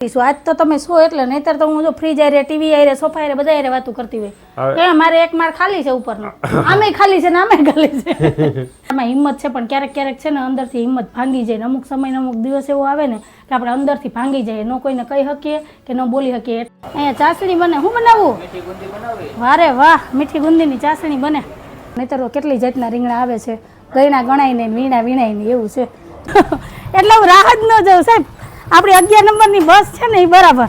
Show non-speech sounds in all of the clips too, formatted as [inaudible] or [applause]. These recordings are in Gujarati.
કરીશું. આજ તો તમે છો એટલે નહીતર તો હું જો ફ્રીજ આરે ટીવી આરે સોફા આરે બધા આરે વાતું કરતી હોય. કે મારે એક માર ખાલી છે ઉપરનો. આમે ખાલી છે ને આમે ખાલી છે. [laughs] આમાં હિંમત છે પણ ક્યારેક ક્યારેક છે ને અંદરથી હિંમત ભાંગી જાય અમુક સમય અમુક દિવસ એવો આવે ને કે આપણે અંદરથી ભાંગી જાય ન કોઈને કહી શકીએ કે ન બોલી શકીએ. અહીંયા ચાસણી બને. હું બનાવું? વારે વાહ મીઠી ગુંદીની ચાસણી બને. નહીતર કેટલી જાતના રીંગણા આવે છે. ગયણા ગણાય ને વીણા વીણાય ને એવું છે. [laughs] એટલે હું રાહત ન જાઉં સાહેબ. આપણી અગિયાર નંબરની બસ છે ને એ બરાબર.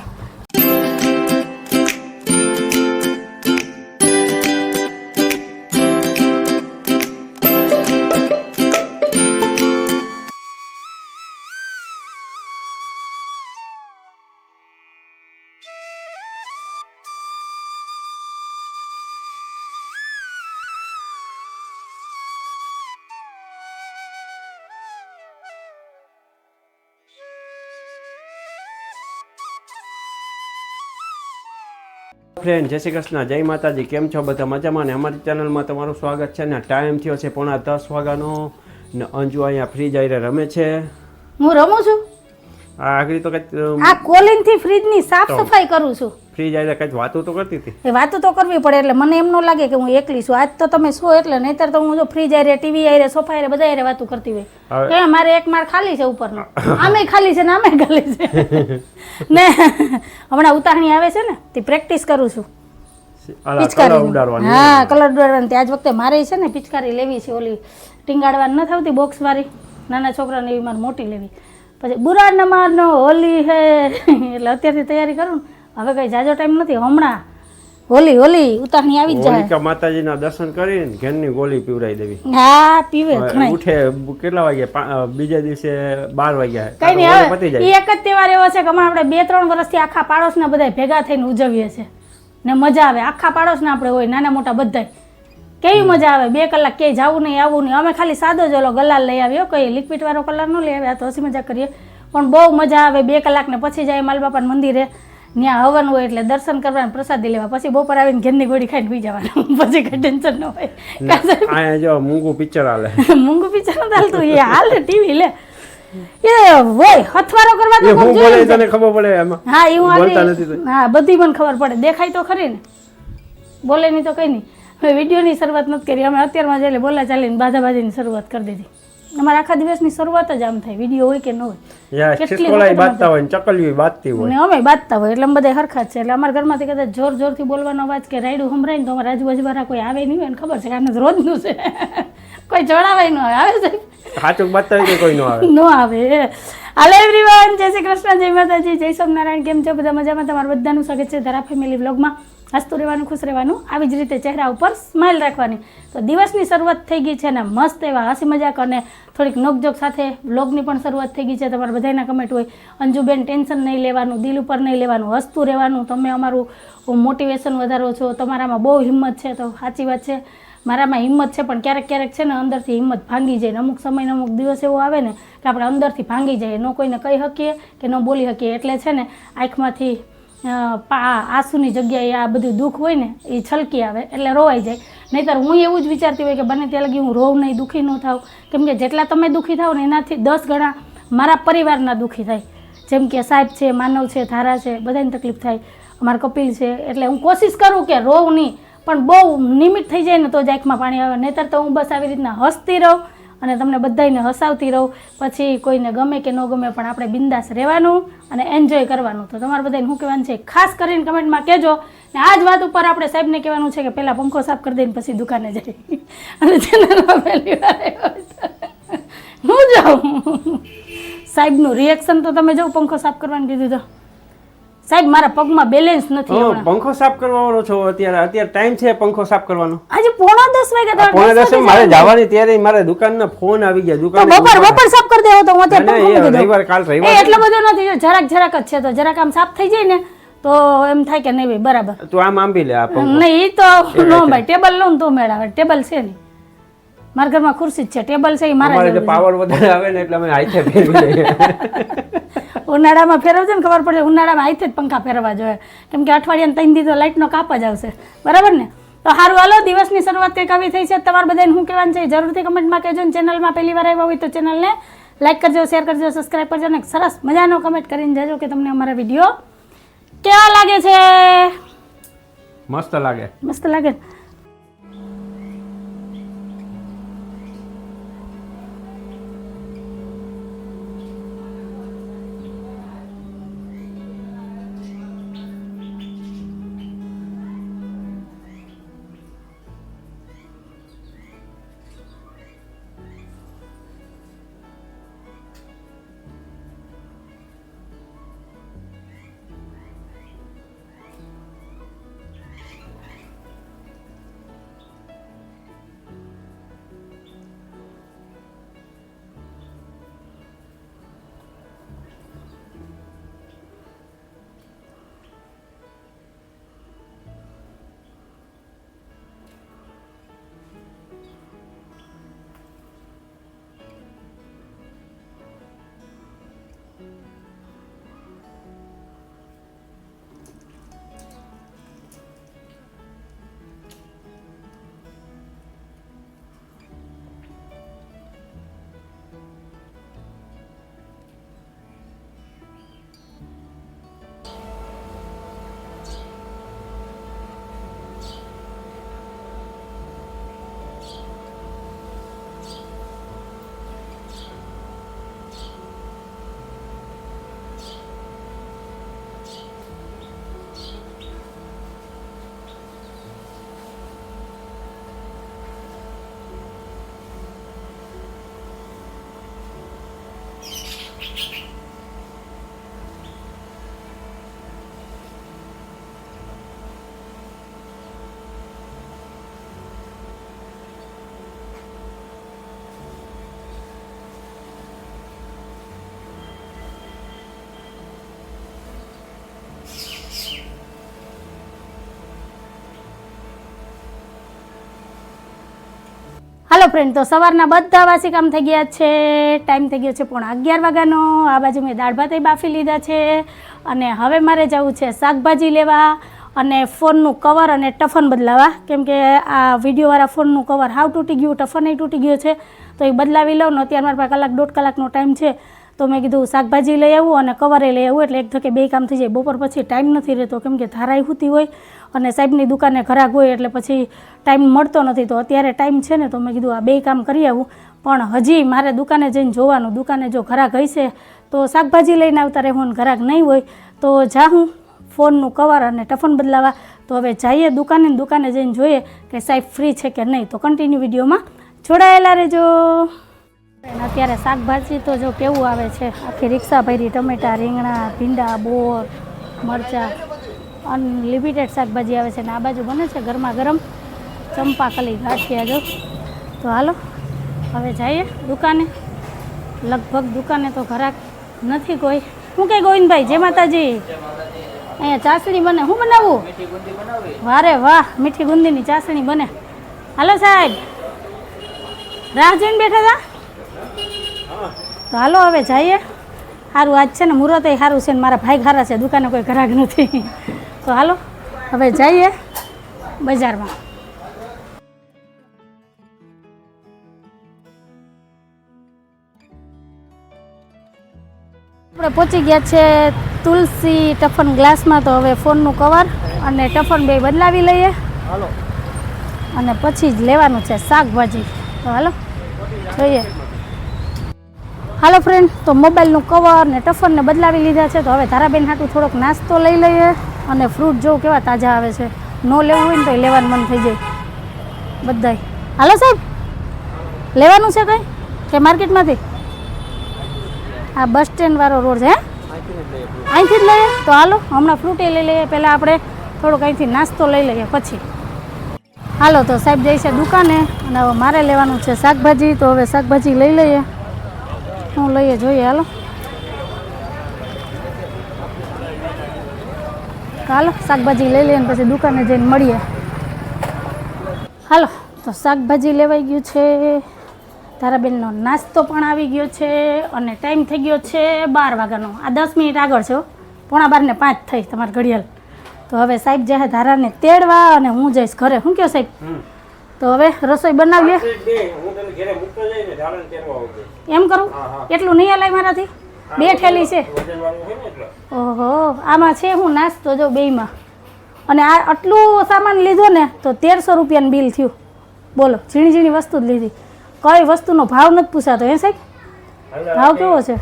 ફ્રેન્ડ જય શ્રી કૃષ્ણ, જય માતાજી, કેમ છો બધા? મજામાં ને? અમારી ચેનલમાં તમારું સ્વાગત છે ને? ટાઈમ થયો છે પોણા દસ વાગ્યાનો ને અંજુ અહીંયા ફ્રી જઈને રમે છે. હું રમું છું? આગળ તો કઈ આ કોલિંગથી ફ્રીજની સાફ સફાઈ કરું છું. ફ્રીજ જઈને કઈ વાતો તો કરતી હતી? એ વાતો તો કરવી પડે એટલે મને એમ ન લાગે કે હું એકલી છું. આજ તો તમે છો એટલે નહીતર તો હું જો ફ્રીજ આરે ટીવી આરે સોફા આરે બધા આરે વાતો કરતી હોય. કે મારે એક માળ ખાલી છે ઉપરનો. આમે ખાલી છે ને આમે ખાલી છે. [laughs] ને હમણાં ઉતારણી આવે છે ને તે પ્રેક્ટિસ કરું છું. પિચકારી હા કલર ઉડાડવાની. આજ વખતે મારે છે ને પિચકારી લેવી છે ઓલી ટીંગાડવાની ન થતી બોક્સ વાળી. નાના છોકરાને એવી મારે મોટી લેવી. પછી બુરા નમાનો હોલી હે. એટલે અત્યારથી તૈયારી કરું હવે કઈ જાજો ટાઈમ નથી હમણાં હોલી હોલી ઉતારણી આવી જ જાય. માતાજીના દર્શન કરીને ઘેરની ગોળી પીવડાવી દેવી. હા પીવે ઉઠે કેટલા વાગ્યા? બીજા દિવસે બાર વાગ્યા. કઈ નહીં હવે એક જ તહેવાર એવો છે કે હમણાં આપણે બે ત્રણ વર્ષથી આખા પાડોશના બધા ભેગા થઈને ઉજવીએ છીએ. ને મજા આવે. આખા પાડોશના આપણે હોય નાના મોટા બધાય. કેવી મજા આવે? બે કલાક ક્યાંય જવું નહીં આવવું નહીં. અમે ખાલી સાદો જ ઓલો ગલાલ લઈ આવ્યો. કઈ લિક્વિડ વાળો કલર ન લઈ આવ્યા તો હસી મજા કરીએ. પણ બહુ મજા આવે. બે કલાક ને પછી જાય માલબાપાના મંદિરે. ત્યાં હવન હોય એટલે દર્શન કરવાનું પ્રસાદી લેવા. પછી બપોર આવીને ઘેરની ગોળી ખાઈને પી જવાનું. [laughs] પછી કઈ ટેન્શન ન હોય. જો મૂંગું પિક્ચર હાલે. [laughs] મૂંગું પિક્ચર હાલતું. એ હાલે ટીવી લે. એ હોય હથવારો કરવા તો હું બોલે તને ખબર પડે એમાં? હા એ હું. હા બધી મને ખબર પડે. દેખાય તો ખરી ને. બોલે નહીં તો કઈ નહીં. હવે વિડીયોની શરૂઆત નથી કરી. અમે અત્યારમાં જઈને બોલા ચાલીને બાધા બાધીની શરૂઆત કરી દીધી. અમારે આખા દિવસની શરૂઆત જ આમ થાય વીડિયો હોય કે ન હોય. કેટલી બાંધતા હોય ચકલીઓ બાંધતી હોય. ને અમે બાંધતા હોય એટલે અમે બધા હરખા જ છે. એટલે અમારા ઘરમાંથી કદાચ જોર જોરથી બોલવાનો અવાજ કે રાયડું સંભળાય ને તો અમારા આજુબાજુવાળા કોઈ આવે નહીં હોય ને ખબર છે કે આને રોજનું છે. [laughs] કોઈ જોડાવાય ન આવે. આવે છે? સાચું બાંધતા કે કોઈ ન આવે. [laughs] નો આવે. હાલો એવરીવન જય શ્રી કૃષ્ણ જય માતાજી જય સ્વામિનારાયણ કેમ છો? બધા મજામાં? તમારું બધાનું સ્વાગત છે ધરા ફેમિલી વ્લોગમાં. હસતું રહેવાનું, ખુશ રહેવાનું, આવી જ રીતે ચહેરા ઉપર સ્માઇલ રાખવાની. તો દિવસની શરૂઆત થઈ ગઈ છે ને મસ્ત એવા હસી મજાક અને થોડીક નોકજોક સાથે બ્લોગની પણ શરૂઆત થઈ ગઈ છે. તમારા બધાના કમેન્ટ હોય, અંજુબેન ટેન્શન નહીં લેવાનું, દિલ ઉપર નહીં લેવાનું, હસતું રહેવાનું. તમે અમારું મોટિવેશન વધારો છો, તમારામાં બહુ હિંમત છે, તો સાચી વાત છે. મારામાં હિંમત છે, પણ ક્યારેક ક્યારેક છે ને અંદરથી હિંમત ભાંગી જાય અમુક સમય અમુક દિવસ એવો આવે ને કે આપણે અંદરથી ભાંગી જાય ન કોઈને કહી શકીએ કે ન બોલી શકીએ. એટલે છે ને આંખમાંથી આંસુની જગ્યાએ આ બધું દુઃખ હોય ને, એ છલકી આવે એટલે રોવાઈ જાય. નહીંતર હું એવું જ વિચારતી હોય કે બને ત્યાં લગી હું રોવ નહીં, દુઃખી ન થાવ કેમ કે જેટલા તમે દુઃખી થાવ ને, એનાથી દસ ગણા મારા પરિવારના દુઃખી થાય. જેમ કે સાહેબ છે, માનવ છે, ધારા છે, બધાને તકલીફ થાય. અમારા કપિલ છે, એટલે હું કોશિશ કરું કે રોવ નહીં, પણ બહુ નિમિત થઈ જાય ને, તો જ આંખમાં પાણી આવે. નહીતર તો હું બસ આવી રીતના હસતી રહું અને તમને બધાને હસાવતી રહું. પછી કોઈને ગમે કે ન ગમે પણ આપણે બિંદાસ રહેવાનું અને એન્જોય કરવાનું. તો તમારે બધાને શું કહેવાનું છે? ખાસ કરીને કમેન્ટમાં કહેજો. ને આ જ વાત ઉપર આપણે સાહેબને કહેવાનું છે કે પહેલાં પંખો સાફ કરી દઈને પછી દુકાને જઈ [laughs] અને પહેલી વાર હું જાઉં. સાહેબનું રિએક્શન તો તમે જો પંખો સાફ કરવાનું કીધું તો. સાહેબ મારા પગમાં બેલેન્સ નથી પંખો સાફ કરવાનો છો અત્યારે. અત્યારે ટાઈમ છે પંખો સાફ કરવાનો. આજે પોણા દસ વાગ્યા તો પોણા દસ મારે જવાની ત્યારે મારે દુકાનના ફોન આવી ગયા. દુકાન બપોર બપોર સાફ કરી દેવો તો હું અત્યારે ના, ના. રવિવાર, કાલ રવિવાર એટલો બધો નથી જરાક જરાક જ છે તો જરાક આમ સાફ થઈ જાય ને તો એમ થાય કે નહીં ભાઈ બરાબર. તું આમ આંબી લે આ પંખો. નહીં એ તો નો ભાઈ ટેબલ લઉં ને તો મેળાવે ટેબલ છે નહીં. મારા ઘરમાં ખુરશી જ છે. ટેબલ છે એ મારા. પાવર વધારે આવે ને એટલે અમે હાથે ફેરવી લઈએ. ઉનાળામાં ફેરવજો ને ખબર પડે ઉનાળામાં આઈથી જ પંખા ફેરવા જોઈએ. કેમ કે અઠવાડિયાને ત્રણ દી તો લાઇટનો કાપ જ આવશે. બરાબર ને? તો સારું હાલો દિવસની શરૂઆત કંઈક આવી થઈ છે. તમારે બધાને શું કહેવાનું છે જરૂરથી કમેન્ટમાં કહેજો ને ચેનલમાં પહેલી વાર આવ્યા હોય તો ચેનલને લાઇક કરજો શેર કરજો સબસ્ક્રાઈબ કરજો અને સરસ મજાનો કમેન્ટ કરીને જજો કે તમને અમારા વીડિયો કેવા લાગે છે? મસ્ત લાગે. મસ્ત લાગે? ને? ફ્રેન્ડ તો સવારના બધા વાસી કામ થઈ ગયા છે. ટાઈમ થઈ ગયો છે પોણા અગિયાર વાગ્યાનો. આ બાજુ મેં દાળ ભાત બાફી લીધા છે. અને હવે મારે જવું છે શાકભાજી લેવા અને ફોનનું કવર અને ટફન બદલાવા. કેમ કે આ વિડીયોવાળા ફોનનું કવર હાવ તૂટી ગયું, ટફન એ તૂટી ગયો છે. તો એ બદલાવી લઉં ને અત્યારે મારા પાસે કલાક, દોઢ કલાકનો ટાઈમ છે. તો મેં કીધું શાકભાજી લઈ આવું અને કવરે લઈ આવું, એટલે એક ધકે બે કામ થઈ જાય. બપોર પછી ટાઈમ નથી રહેતો. કેમ કે ધારાઈ હોતી હોય. અને સાહેબની દુકાને ઘરાક હોય એટલે પછી ટાઈમ મળતો નથી. તો અત્યારે ટાઈમ છે ને, તો મેં કીધું આ બે કામ કરી આવું. પણ હજી મારે દુકાને જઈને જોવાનું. દુકાને જો ઘરાક હશે તો શાકભાજી લઈને આવતા રહેવું ઘરાક નહીં હોય, તો જાઉં ફોનનું કવર અને ટફન બદલાવા. તો હવે જઈએ દુકાને દુકાને જઈને જોઈએ કે સાહેબ ફ્રી છે કે નહીં. તો કન્ટિન્યુ વિડીયોમાં જોડાયેલા રહેજો. અત્યારે શાકભાજી તો જો કેવું આવે છે. આખી રિક્ષા ભરી, ટમેટા, રીંગણા, ભીંડા, બોર, મરચાં. અનલિમિટેડ શાકભાજી આવે છે ને આ બાજુ બને છે ગરમા ગરમ ચંપાકલી ગાંઠિયા જો તો હાલો, હવે જઈએ દુકાને. લગભગ દુકાને તો ઘરાક નથી કોઈ. શું કે ગોવિંદભાઈ? જય માતાજી. અહીંયા ચાસણી બને. શું બનાવવું? વારે વાહ, મીઠી ગુંદીની ચાસણી બને. હાલો સાહેબ. રાહ જોઈને બેઠા હતા? તો હાલો, હવે જઈએ. સારું આજ છે ને મુહૂર્ત સારું છે ને મારા ભાઈ ખારા છે. દુકાને કોઈ ઘરાક નથી. તો હાલો હવે જઈએ બજારમાં. આપણે પહોંચી ગયા છે તુલસી ટફન ગ્લાસમાં તો હવે ફોનનું કવર અને ટફન બે બદલાવી લઈએ. હાલો. અને પછી જ લેવાનું છે શાકભાજી. તો હાલો જોઈએ. હાલો ફ્રેન્ડ તો મોબાઈલનું કવર ને ટફનને બદલાવી લીધા છે તો હવે ધારાબેન હાટું થોડોક નાસ્તો લઈ લઈએ. અને ફ્રૂટ જો કેવા તાજા આવે છે, ન લેવું હોય ને તો લેવાનું મન થઈ જાય. બધાય. હાલો સાહેબ, લેવાનું છે કંઈ? કે માર્કેટમાંથી? આ બસ સ્ટેન્ડ વાળો રોડ છે, હે? અહીંથી જ લઈએ? તો હાલો, હમણાં ફ્રૂટે લઈ લઈએ, પહેલાં આપણે થોડોક અહીંથી નાસ્તો લઈ લઈએ, પછી. હાલો, તો સાહેબ છે દુકાને, અને હવે મારે લેવાનું છે શાકભાજી, તો હવે શાકભાજી લઈ લઈએ. શું લઈએ, જોઈએ, હાલો. હાલો શાકભાજી લઈ લઈએ પછી દુકાને જઈને મળીએ. હાલો તો શાકભાજી લેવાઈ ગયું છે. તારાબેનનો નાસ્તો પણ આવી ગયો છે અને ટાઈમ થઈ ગયો છે બાર વાગ્યાનો. આ દસ મિનિટ આગળ છે પોણા બારને પાંચ થઈ તમારી ઘડિયાળ. તો હવે સાહેબ જાય ધારાને તેડવા અને હું જઈશ ઘરે. શું કહો સાહેબ? તો હવે રસોઈ બનાવીએ. એમ કરું? એટલું નહીં હલાય મારાથી? બે ઠેલી છે. ઓહો આમાં છે હું નાસ્તો જો બેયમાં. અને આ આટલું સામાન લીધો ને તો તેરસો રૂપિયાનું બિલ થયું. બોલો ઝીણી ઝીણી વસ્તુ જ લીધી. કઈ વસ્તુનો ભાવ નથી પૂછાતો હે સાહેબ? ભાવ કેવો છે?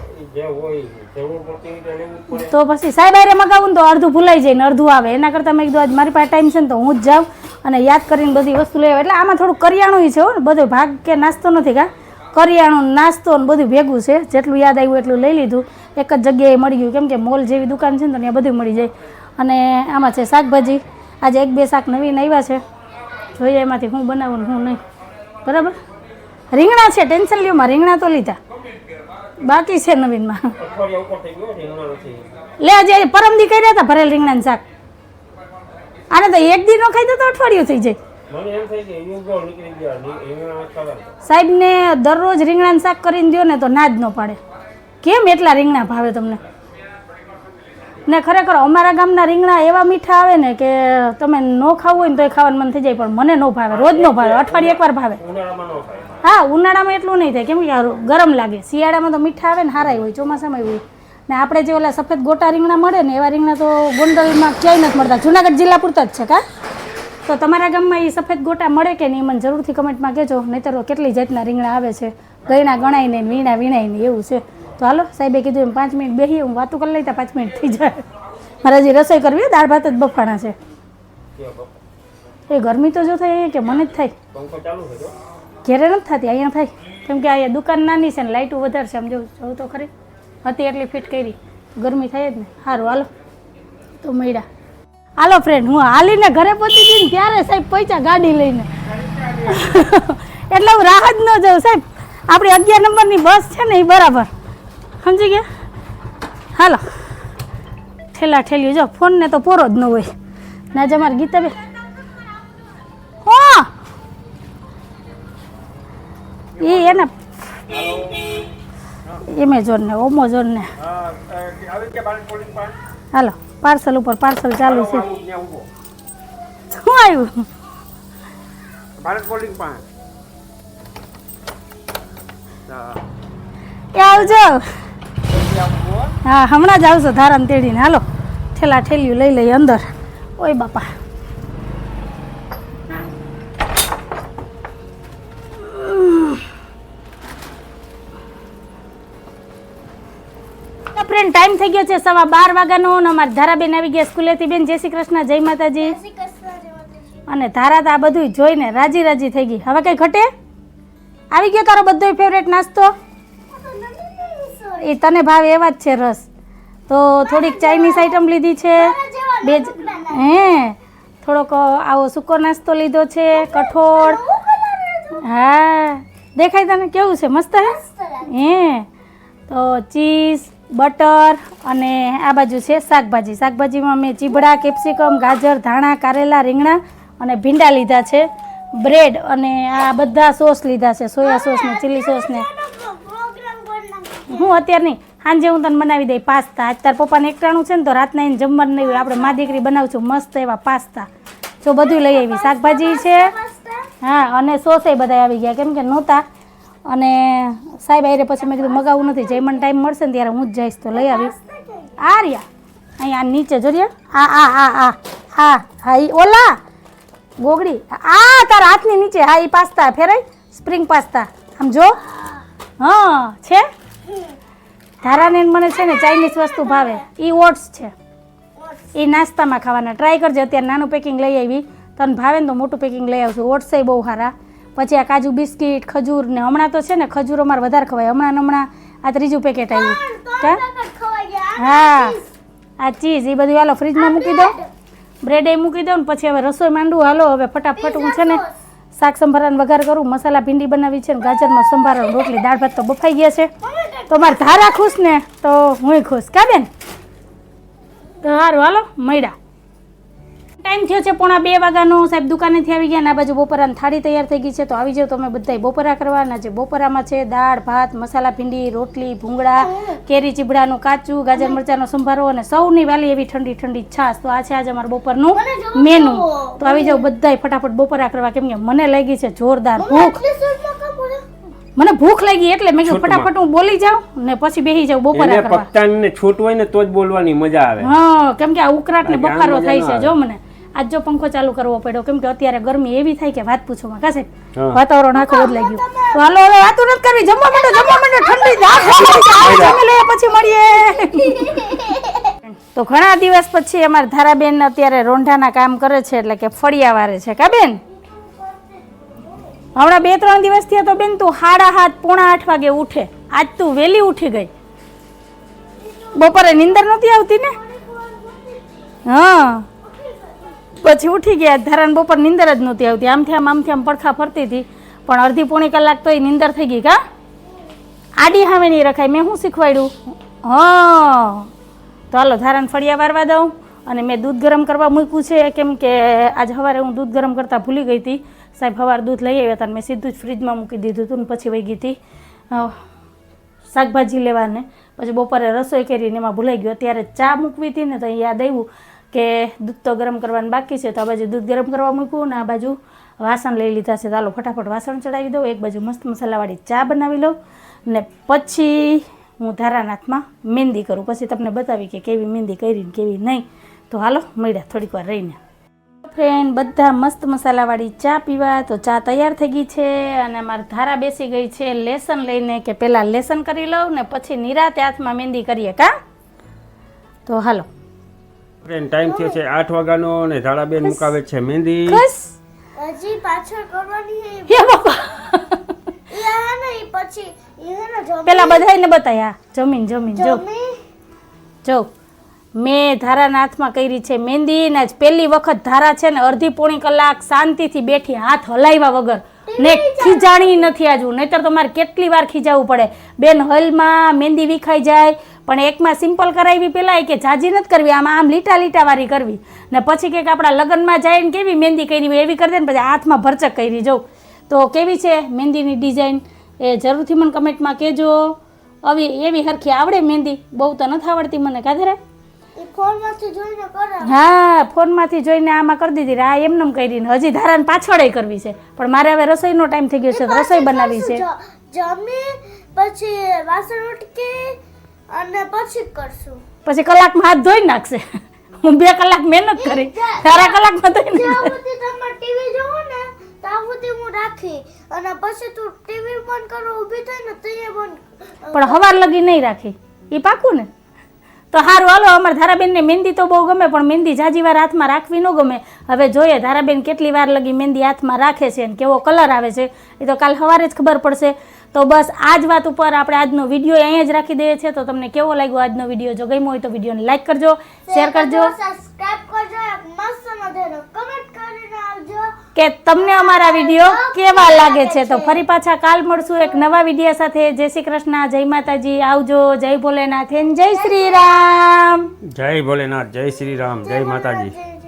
તો પછી સાહેબ આરે મગાવું ને તો અડધું ભૂલાઈ જાય ને અડધું આવે. એના કરતાં મેં કીધું આજ મારી પાસે ટાઈમ છે ને તો હું જ જાઉં અને યાદ કરીને બધી વસ્તુ લેવા એટલે આમાં થોડું કરિયાણું છે હો ને બધો ભાગ કે નાસ્તો નથી કા? કરિયાણું, નાસ્તો ને બધું ભેગું છે. જેટલું યાદ આવ્યું એટલું લઈ લીધું. એક જ જગ્યાએ મળી ગયું. કેમ કે મોલ જેવી દુકાન છે ને, તો ત્યાં બધું મળી જાય. અને આમાં છે શાકભાજી. આજે એક બે શાક નવીન આવ્યા છે. જોઈએ એમાંથી હું બનાવું હું નહીં. બરાબર? રીંગણા છે, ટેન્શન લ્યોમાં રીંગણા તો લીધા. બાકી છે નવીનમાં. લે, આજે પરમદી કર્યા હતા ભરેલ રીંગણાનું શાક. આને તો એક દી નો ખાઈ તો અઠવાડિયું થઈ જાય. મને ને દરરોજ રીંગણાનું શાક કરીને દો ને તો ના જ ન પાડે. કેમ એટલા રીંગણા ભાવે તમને? ને ખરેખર અમારા ગામના રીંગણા એવા મીઠા આવે ને કે તમે ન ખાવું હોય ને તો ખાવાનું મન થઈ જાય પણ મને ન ભાવે રોજ ન ભાવે અઠવાડિયે એકવાર ભાવે. હા ઉનાળામાં એટલું નહીં થાય કેમ કે ગરમ લાગે. શિયાળામાં તો મીઠા આવે ને હારાય હોય ચોમાસામાં હોય. ને આપણે જે ઓલા સફેદ ગોટા રીંગણા મળે ને એવા રીંગણા તો ગોંડલમાં ક્યાંય નથી મળતા. જુનાગઢ જિલ્લા પૂરતા જ છે કા? તો તમારા ગામમાં એ સફેદ ગોટા મળે કે નહીં? મને જરૂરથી કમેન્ટમાં કહેજો. નહીતર કેટલી જાતના રીંગણા આવે છે. ગયણા ગણાય ને વીણા વીણાય ને એવું છે. તો હાલો, સાહેબે કીધું એમ, પાંચ મિનિટ બેસી હું વાતું કરી લઈતા પાંચ મિનિટ થઈ જાય. મારે હજી રસોઈ કરવી દાળ ભાત જ બફાણા છે. એ ગરમી તો જો થાય કે મને જ થાય. જો ઘેરે નથી થતી, અહીંયા થાય. કેમ કે અહીંયા દુકાન નાની છે ને લાઇટો વધારે છે, આમ જો જોઉં તો ખરી. હતી એટલી ફિટ કરી. ગરમી થાય જ ને. સારું હાલો. તો મળ્યા. હાલો ફ્રેન્ડ હું હાલીને ઘરે પહોંચી ગઈ ને ત્યારે સાહેબ પૈસા ગાડી લઈને. એટલે હું રાહ જ ન જાઉં સાહેબ. આપણી અગિયાર નંબરની બસ છે ને એ બરાબર. સમજી ગયા? હાલો. ઠેલા ઠેલ્યું જો ફોનને તો પોરો જ ન હોય. ના જ અમારે ગીતાબેન હા! એ એને એમેઝોન ને ઓમોઝોન ને હાલો. પાર્સલ ઉપર પાર્સલ ચાલુ છે. શું આવ્યું? ભારત પાન હા એ આવજો. હા હમણાં જ આવશો ધારામ તેડીને. હાલો ઠેલા ઠેલિયું લઈ લઈ અંદર. ઓય બાપા. ટાઈમ થઈ ગયો છે સવા બાર વાગ્યાનો અને અમારે ધારાબેન આવી ગયા સ્કૂલેથી. બેન જય શ્રી કૃષ્ણ જય માતાજી. અને ધારા તો આ બધું જોઈને રાજી રાજી થઈ ગઈ. હવે કંઈ ઘટે? આવી ગયો તારો બધો ફેવરેટ નાસ્તો? એ તને ભાવ એવા જ છે રસ. તો થોડીક ચાઇનીઝ આઈટમ લીધી છે. બે હે. થોડોક આવો સૂકો નાસ્તો લીધો છે કઠોળ. હા. દેખાય તને કેવું છે? મસ્ત હે? હે. તો ચીઝ બટર અને આ બાજુ છે શાકભાજી. શાકભાજીમાં મેં ચીબડા, કેપ્સિકમ, ગાજર, ધાણા, કારેલા, રીંગણા અને ભીંડા લીધા છે. બ્રેડ અને આ બધા સોસ લીધા છે. સોયા સોસ ને ચીલી સોસ ને. હું અત્યારે નહીં. સાંજે હું તને બનાવી દઈ પાસ્તા. આજ તાર પપ્પાને એકટાણું છે ને તો રાતના એને જમવાનું નહીં આપણે મા દીકરી બનાવશું મસ્ત એવા પાસ્તા. જો બધું લઈ આવી. શાકભાજી છે. હા, અને સોસે બધા આવી ગયા. કેમ કે નહોતા. અને સાહેબ આરે પછી મેં કીધું મગાવવું નથી જઈ મને ટાઈમ મળશે ને ત્યારે હું જ જઈશ. તો લઈ આવીશ આ રહ્યા. અહીંયા નીચે જોઈએ આ આ આ આ હા હા એ ઓલા ગોગડી. આ તારા હાથની નીચે હા એ પાસ્તા ફેરાય. સ્પ્રિંગ પાસ્તા આમ જો. હા, છે? ધારાને મને છે ને ચાઇનીઝ વસ્તુ ભાવે. એ ઓટ્સ છે. એ નાસ્તામાં ખાવાના. ટ્રાય કરજે, અત્યારે નાનું પેકિંગ લઈ આવી. તને ભાવે ને તો મોટું પેકિંગ લઈ આવશું ઓટ્સ એ બહુ સારા. પછી આ કાજુ બિસ્કિટ ખજૂર ને હમણાં તો છે ને ખજૂર અમારે વધારે ખવાય. હમણાં હમણાં આ ત્રીજું પેકેટ આવ્યું. કા? હા. આ ચીઝ એ બધું હાલો ફ્રીજમાં મૂકી દો. બ્રેડ એ મૂકી દો ને પછી હવે રસોઈ માંડું હાલો હવે ફટાફટ હું છે ને શાક સંભારાને વઘાર કરું. મસાલા ભીંડી બનાવી છે ને ગાજરનો સંભારો રોટલી દાળ ભાત તો બફાઈ ગયા છે. તો મારે ધારા ખુશ ને તો હું ખુશ. કા બેન? તો સારું હાલો મળ્યા. ટાઈમ થયો છે પોણા બે વાગ્યાનો. સાહેબ દુકાનેથી આવી ગયા ને આ બાજુ બપોરાની થાળી તૈયાર થઈ ગઈ છે. તો આવી જાઓ તમે બધાય બપોરા કરવાના છે બપોરામાં છે દાળ ભાત મસાલા ભીંડી રોટલી ભૂંગળા કેરી ચીબડાનું કાચું ગાજર મરચાંનો સંભારો અને સૌની વાલી એવી ઠંડી ઠંડી છાશ. તો આ છે આજે અમારું બપોરનું મેનુ તો આવી જાઓ બધાય ફટાફટ બપોરા કરવા. કેમ કે મને લાગી છે જોરદાર ભૂખ. મને ભૂખ લાગી એટલે મેં કીધું ફટાફટ હું બોલી જાઉં ને પછી બેસી જાઉં બપોરા કરવા. પત્તાને છૂટ હોય ને તો જ બોલવાની મજા આવે. હા કેમ કે આ ઉકરાટ ને બફારો થાય છે જો મને. આજ જો પંખો ચાલુ કરવો પડ્યો કેમ કે અત્યારે ગરમી એવી થાય કે વાત પૂછો માં કાશે વાતાવરણ આખું બદલાઈ ગયું. તો હાલો હવે વાતો નથી કરવી જમવા માંડો જમવા માંડો ઠંડી પછી મળીએ. તો ઘણા દિવસ પછી અમારા ધારાબેન અત્યારે રોંઢાના કામ કરે છે એટલે કે ફળિયા વારે છે કા બેન? હમણાં બે ત્રણ દિવસ થયા તો બેન તું સાડા હાથ પોણા આઠ વાગે ઉઠે. આજ તું વહેલી ઉઠી ગઈ. બપોરે નિંદર નહોતી આવતી ને? હા. પછી ઉઠી ગયા. ધારાને બપોર નિંદર જ નહોતી આવતી. આમથી આમ આમથી આમ પડખા ફરતી હતી. પણ અડધી પોણી કલાક તો એ નિંદર થઈ ગઈ કા? આડી સામે નહીં રખાય. મેં શું શીખવાડ્યું? હા. તો હાલો, ધારાને ફળિયા વારવા દઉં અને મેં દૂધ ગરમ કરવા મૂક્યું છે. કેમ કે આજ સવારે હું દૂધ ગરમ કરતાં ભૂલી ગઈ હતી. સાહેબ સવારે દૂધ લઈ આવ્યા હતા મેં સીધું જ ફ્રીજમાં મૂકી દીધું હતું ને પછી વહી ગઈ હતી. શાકભાજી લેવાને. પછી બપોરે રસોઈ કરીને એમાં ભૂલાઈ ગયો. ત્યારે ચા મૂકવી હતી ને તો યાદ આવ્યું કે દૂધ તો ગરમ કરવાનું બાકી છે, તો આ બાજુ દૂધ ગરમ કરવા મૂક્યું ને આ બાજુ વાસણ લઈ લીધા છે. ચાલો ફટાફટ વાસણ ચડાવી દઉં. એક બાજુ મસ્ત મસાલાવાળી ચા બનાવી લઉં ને પછી હું ધારાનાથમાં મહેંદી કરું. પછી તમને બતાવી કે કેવી મહેંદી કરી કેવી નહીં. તો હાલો મળ્યા થોડીક વાર રહીને. ફ્રેન્ડ, બધા મસ્ત મસાલાવાળી ચા પીવા. તો ચા તૈયાર થઈ ગઈ છે અને મારે ધારા બેસી ગઈ છે. લેસન લઈને કે પહેલાં લેસન કરી લઉં ને પછી નિરાતે હાથમાં મહેંદી કરીએ કા? તો હાલો. ફ્રેન્ડ ટાઈમ થયો છે આઠ વાગ્યાનો અને ધાડાબેન મુકાવે છે મહેંદી. હજી પાછળ કરવાની હે. બાપા. પછી પેલા બધાને બતાયા. જમીન જમીન જો. જો. મેં ધારાના હાથમાં કરી છે મહેંદી ને આજ પહેલી વખત ધારા છે ને અડધી પોણી કલાક શાંતિથી બેઠી હાથ હલાવ્યા વગર. ને ખીજાણી નથી આજુ નહીતર તો મારે કેટલી વાર ખીજાવવું પડે. બેન હલમાં મહેંદી વિખાઈ જાય પણ એકમાં સિમ્પલ કરાવી પેલા કે જાજી નથી કરવી આમાં આમ લીટા લીટાવાળી કરવી. ને પછી કંઈક આપણા લગ્નમાં જાય ને કેવી મહેંદી કરી એવી કરી દે ને પછી હાથમાં ભરચક કરી જવું તો કેવી છે મહેંદીની ડિઝાઇન એ જરૂરથી મને કમેન્ટમાં કહેજો. આવી એવી હરખી આવડે મહેંદી? બહુ તો નથી આવડતી મને કાધરે હા ફોનમાંથી જોઈને આમાં કરી દીધી. આ એમનેમ કરીને. હજી ધારાને પાછળ કરવી છે. પણ મારે હવે રસોઈનો ટાઈમ થઈ ગયો છે રસોઈ બનાવી છે. જમી પછી વાસણ ઉટકી અને પછી કરશું. પછી કલાકમાં હાથ ધોઈ નાખશે. હું બે કલાક મહેનત કરી. તારા કલાકમાં ધોઈ નાખશે તમે ટીવી જોવો ને સુધી હું રાખી. અને પછી તું ટીવી બંધ કરો ઊભી થઈ ને તો બંધ પણ હવાર લગી નહીં રાખી. એ પાકું ને? તો સારું હાલો અમારે ધારાબેનને મહેંદી તો બહુ ગમે પણ મહેંદી જાજી વાર હાથમાં રાખવી ન ગમે. હવે જોઈએ ધારાબેન કેટલી વાર લગી મહેંદી હાથમાં રાખે છે અને કેવો કલર આવે છે. એ તો કાલ સવારે જ ખબર પડશે. તો બસ આ જ વાત ઉપર આપણે આજનો વીડિયો અહીંયા જ રાખી દઈએ છીએ. તો તમને કેવો લાગ્યો આજનો વીડિયો જો ગમ્યો હોય તો વિડીયોને લાઈક કરજો શેર કરજો સબસ્ક્રાઇબ કરજો મસ્ત મજાનો કમેન્ટ કરીને આવજો. કે તમને અમારા વીડિયો કેવા લાગે છે? તો ફરી પાછા કાલ મળશું એક નવા વીડિયો સાથે. જય શ્રી કૃષ્ણ જય માતાજી. આવજો જય ભોલેનાથ જય શ્રી રામ. જય ભોલેનાથ જય શ્રી રામ જય માતાજી.